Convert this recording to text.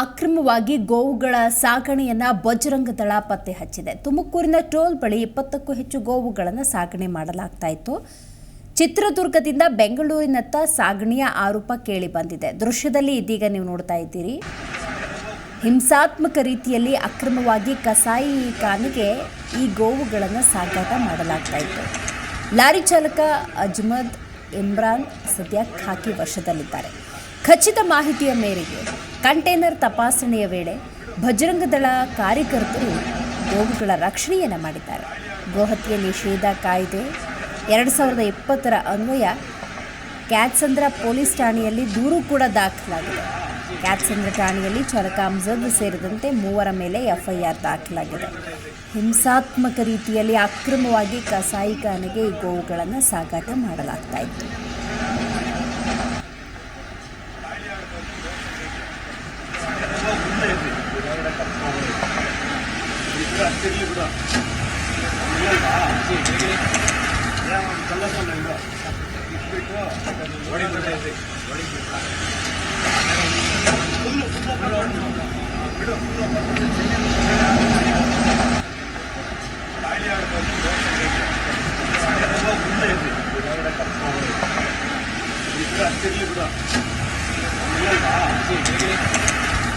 ಅಕ್ರಮವಾಗಿ ಗೋವುಗಳ ಸಾಗಣೆಯನ್ನ ಬಜರಂಗ ದಳ ಪತ್ತೆ ಹಚ್ಚಿದೆ. ತುಮಕೂರಿನ ಟೋಲ್ ಬಳಿ ಇಪ್ಪತ್ತಕ್ಕೂ ಹೆಚ್ಚು ಗೋವುಗಳನ್ನು ಸಾಗಣೆ ಮಾಡಲಾಗ್ತಾ ಇತ್ತು. ಚಿತ್ರದುರ್ಗದಿಂದ ಬೆಂಗಳೂರಿನತ್ತ ಸಾಗಣೆಯ ಆರೋಪ ಕೇಳಿ ಬಂದಿದೆ. ದೃಶ್ಯದಲ್ಲಿ ಇದೀಗ ನೀವು ನೋಡ್ತಾ ಇದ್ದೀರಿ. ಹಿಂಸಾತ್ಮಕ ರೀತಿಯಲ್ಲಿ ಅಕ್ರಮವಾಗಿ ಕಸಾಯಿ ಕಾನಿಗೆ ಈ ಗೋವುಗಳನ್ನು ಸಾಗಾಟ ಮಾಡಲಾಗ್ತಾ ಇತ್ತು. ಲಾರಿ ಚಾಲಕ ಅಜ್ಮದ್ ಇಮ್ರಾನ್ ಸದ್ಯ ಖಾಕಿ ವಶದಲ್ಲಿದ್ದಾರೆ ಖಚಿತ ಮಾಹಿತಿಯ ಮೇರೆಗೆ ಕಂಟೈನರ್ ತಪಾಸಣೆಯ ವೇಳೆ ಭಜರಂಗದಳ ಕಾರ್ಯಕರ್ತರು ಗೋವುಗಳ ರಕ್ಷಣೆಯನ್ನು ಮಾಡಿದ್ದಾರೆ. ಗೋಹತ್ಯೆ ನಿಷೇಧ ಕಾಯ್ದೆ, ಎರಡು ಸಾವಿರದ ಇಪ್ಪತ್ತರ ಅನ್ವಯ, ಕ್ಯಾತ್ಸಂದ್ರ ಪೊಲೀಸ್ ಠಾಣೆಯಲ್ಲಿ ದೂರು ಕೂಡ ದಾಖಲಾಗಿದೆ. ಕ್ಯಾತ್ಸಂದ್ರ ಠಾಣೆಯಲ್ಲಿ ಅಮ್ಜದ್ ಸೇರಿದಂತೆ ಮೂವರ ಮೇಲೆ ಎಫ್ಐಆರ್ ದಾಖಲಾಗಿದೆ. ಹಿಂಸಾತ್ಮಕ ರೀತಿಯಲ್ಲಿ ಅಕ್ರಮವಾಗಿ ಕಸಾಯಿಖಾನೆಗೆ ಈ ಗೋವುಗಳನ್ನು ಸಾಗಾಟ ಮಾಡಲಾಗ್ತಾ ಇತ್ತು. தெரியக்கூடா நல்லா சொன்னாங்க தெரியக்கூடா